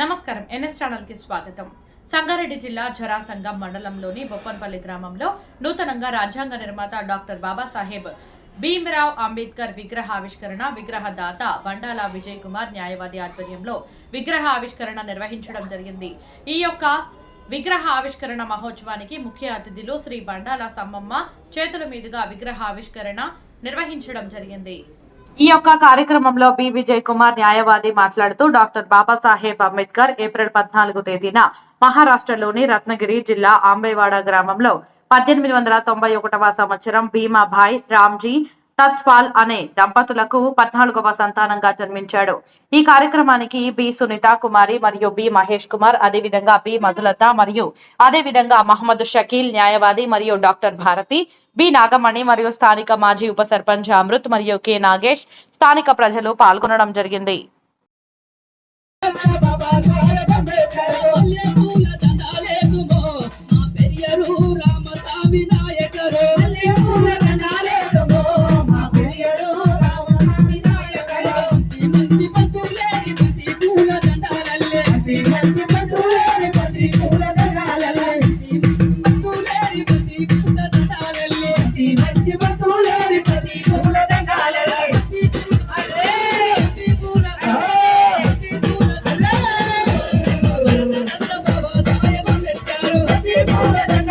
నమస్కారం ఎన్ఎస్ ఛానల్కి స్వాగతం. సంగారెడ్డి జిల్లా జరాసంగం మండలంలోని బొప్పన్పల్లి గ్రామంలో నూతనంగా రాజ్యాంగ నిర్మాత డాక్టర్ బాబాసాహెబ్ భీమ్రావ్ అంబేద్కర్ విగ్రహ ఆవిష్కరణ బండాల విజయ్ కుమార్ న్యాయవాది ఆధ్వర్యంలో విగ్రహ ఆవిష్కరణ నిర్వహించడం జరిగింది. ఈ యొక్క విగ్రహ ఆవిష్కరణ మహోత్సవానికి ముఖ్య అతిథులు శ్రీ బండాల సమ్మమ్మ చేతుల మీదుగా విగ్రహ ఆవిష్కరణ నిర్వహించడం జరిగింది. ఈ యొక్క కార్యక్రమంలో బి. విజయ్ కుమార్ న్యాయవాది మాట్లాడుతూ డాక్టర్ బాబాసాహెబ్ అంబేద్కర్ ఏప్రిల్ పద్నాలుగు తేదీన మహారాష్ట్రలోని రత్నగిరి జిల్లా ఆంబేవాడ గ్రామంలో పద్దెనిమిది వందల తొంభై ఒకటవ సంవత్సరం భీమాభాయ్ రామ్జీ తత్స్వాల్ అనే దంపతులకు పద్నాలుగవ సంతానంగా జన్మించాడు. ఈ కార్యక్రమానికి బి సునీత కుమారి మరియు బి మహేష్ కుమార్ అదేవిధంగా బి మధులత మరియు అదేవిధంగా మహమ్మద్ షకీల్ న్యాయవాది మరియు డాక్టర్ భారతి బి నాగమణి మరియు స్థానిక మాజీ ఉప సర్పంచ్ అమృత్ మరియు కె నాగేష్ స్థానిక ప్రజలు పాల్గొనడం జరిగింది. Oh, yeah,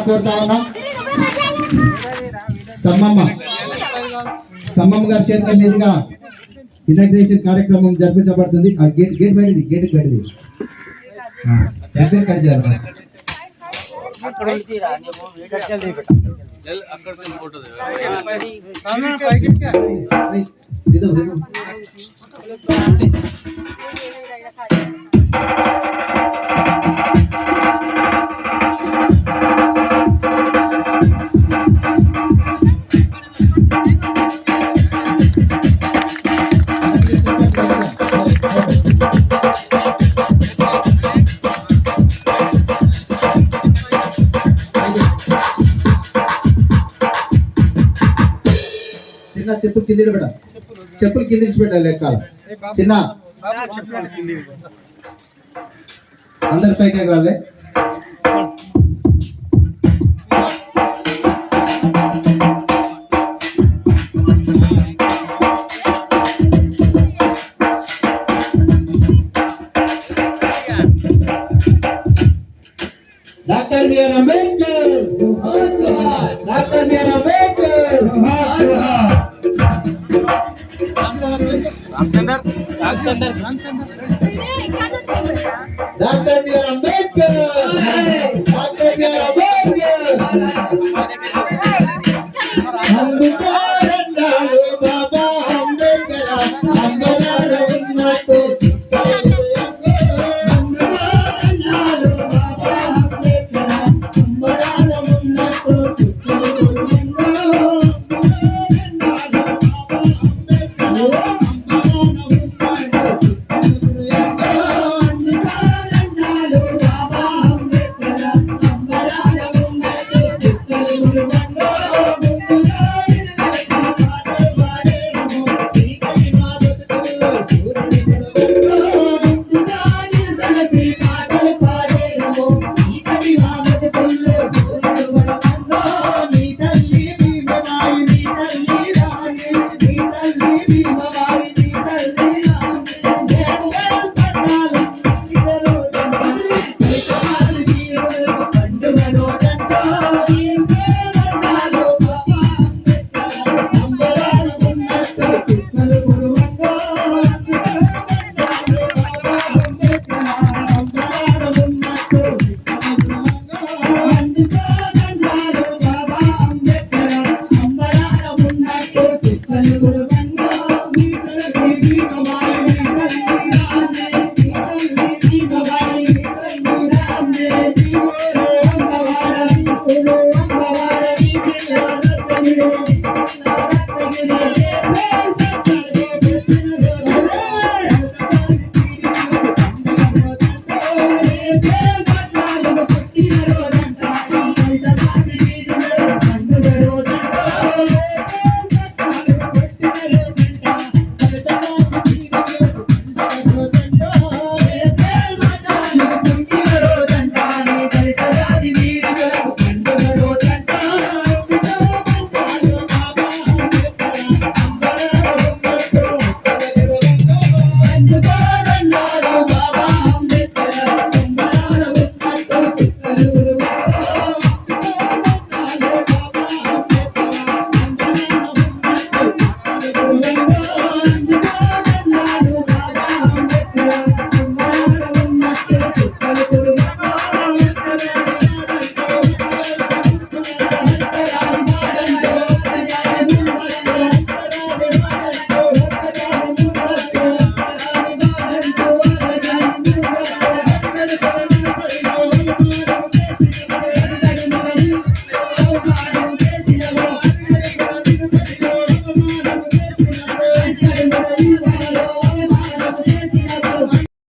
త్వరగా రావాల్సిందిగా కోరుతా ఉన్నాం. సమ్మమ్మ. సమ్మమ్మ గారి చేతుల మీదుగా ఇనాగ్రేషన్ కార్యక్రమం జరిపించబడుతుంది. ఆ గేట్ గేట్ బయటది గేట్ బయటది ఆ, చెప్పులు కింద పెట్ట చెప్పులు కింద పెట్టాలి ఎక్కాల చిన్న అందరి పైకి ఎక్కాలి doctor B R Ambedkar Thank you.